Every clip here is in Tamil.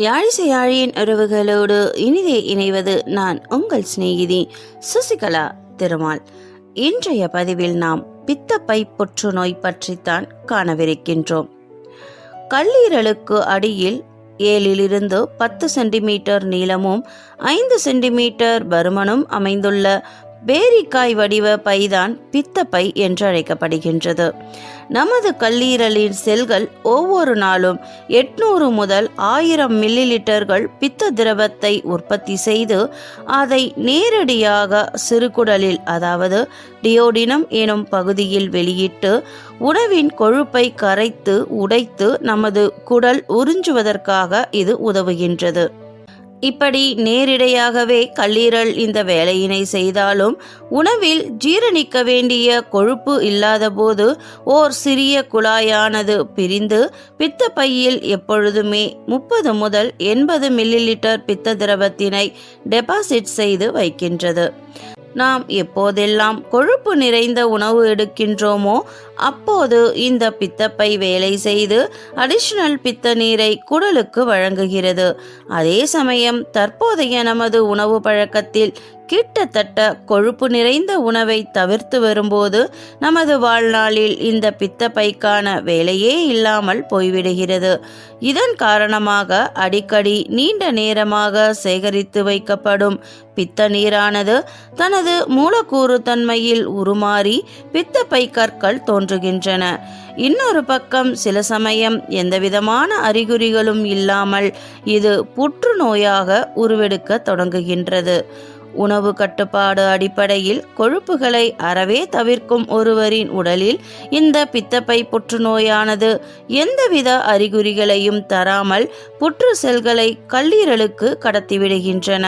யாழிசையாழியின் உறவுகளோடு இனிதே இணைவது நான் உங்கள் சிநேகிதி சுசிகலா திருமால். இன்றைய பதிவில் நாம் பித்தப்பை புற்றுநோய் பற்றித்தான் காணவிருக்கின்றோம். கல்லீரலுக்கு அடியில் ஏழிலிருந்து பத்து சென்டிமீட்டர் நீளமும் ஐந்து சென்டிமீட்டர் பருமனும் அமைந்துள்ள பேரிக்காய் வடிவ பைதான் பித்தப்பை என்று அழைக்கப்படுகின்றது நமது கல்லீரலின் செல்கள் ஒவ்வொரு நாளும் எட்நூறு முதல் ஆயிரம் மில்லி லிட்டர்கள் பித்த திரவத்தை உற்பத்தி செய்து அதை நேரடியாக சிறுகுடலில் அதாவது டியோடினம் எனும் பகுதியில் வெளியிட்டு உணவின் கொழுப்பை கரைத்து உடைத்து நமது குடல் உறிஞ்சுவதற்காக இது உதவுகின்றது. இப்படி நேரிடையாகவே கல்லீரல் இந்த வேலையினை செய்தாலும் உணவில் ஜீரணிக்க வேண்டிய கொழுப்பு இல்லாதபோது ஓர் சிறிய குழாயானது பிரிந்து பித்தப்பையில் எப்பொழுதுமே முப்பது முதல் எண்பது மில்லி லிட்டர் பித்த திரவத்தினை டெபாசிட் செய்து வைக்கின்றது. நாம் எப்போதெல்லாம் கொழுப்பு நிறைந்த உணவு எடுக்கின்றோமோ அப்போது இந்த பித்தப்பை வேலை செய்து அடிஷனல் பித்த நீரை குடலுக்கு வழங்குகிறது. அதே சமயம் தற்போதைய நமது உணவு பழக்கத்தில் கிட்டத்தட்ட கொழுப்பு நிறைந்த உணவை தவிர்த்து வரும்போது நமது வாழ்நாளில் இந்த பித்தப்பைக்கான வேலையே இல்லாமல் போய்விடுகிறது. இதன் காரணமாக அடிக்கடி நீண்ட நேரமாக சேகரித்து வைக்கப்படும் பித்த நீரானது தனது மூலக்கூறு தன்மையில் உருமாறி பித்தப்பை கற்கள் தோன்றுகின்றன. இன்னொரு பக்கம் சில சமயம் எந்தவிதமான அறிகுறிகளும் இல்லாமல் இது புற்றுநோயாக உருவெடுக்க தொடங்குகின்றது. உணவு கட்டுப்பாடு அடிப்படையில் கொழுப்புகளை அறவே தவிர்க்கும் ஒருவரின் உடலில் இந்த பித்தப்பை புற்றுநோயானது எந்தவித அறிகுறிகளையும் தராமல் புற்று செல்களை கல்லீரலுக்கு கடத்திவிடுகின்றன.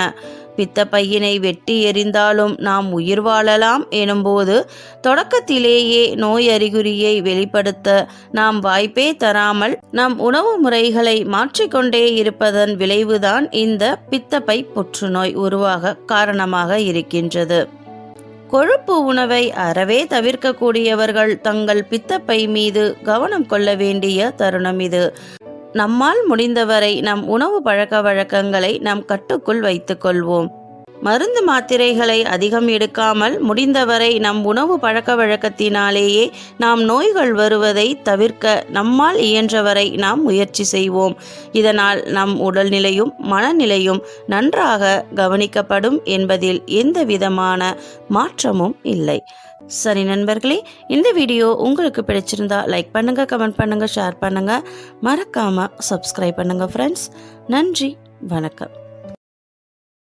பித்தப்பையினை வெட்டி எறிந்தாலும் நாம் உயிர் வாழலாம் எனும்போது தொடக்கத்திலேயே நோய் அறிகுறியை வெளிப்படுத்த நாம் வாய்ப்பே தராமல் நம் உணவு முறைகளை மாற்றிக்கொண்டே இருப்பதன் விளைவுதான் இந்த பித்தப்பை புற்றுநோய் உருவாக காரணமாக இருக்கின்றது. கொழுப்பு உணவை அறவே தவிர்க்கக்கூடியவர்கள் தங்கள் பித்தப்பை மீது கவனம் கொள்ள வேண்டிய தருணம் இது. நம்மால் முடிந்தவரை நம் உணவு பழக்க வழக்கங்களை நம் கட்டுக்குள் வைத்துக் கொள்வோம். மருந்து மாத்திரைகளை அதிகம் எடுக்காமல் முடிந்தவரை நம் உணவு பழக்க வழக்கத்தினாலேயே நாம் நோய்கள் வருவதை தவிர்க்க நம்மால் இயன்றவரை நாம் முயற்சி செய்வோம். இதனால் நம் உடல்நிலையும் மனநிலையும் நன்றாக கவனிக்கப்படும் என்பதில் எந்த விதமான மாற்றமும் இல்லை. சரி நண்பர்களே இந்த வீடியோ உங்களுக்கு பிடிச்சிருந்தா லைக் பண்ணுங்க கமெண்ட் பண்ணுங்க ஷேர் பண்ணுங்க. மறக்காம சப்ஸ்கிரைப் பண்ணுங்க ஃப்ரெண்ட்ஸ் நன்றி வணக்கம்.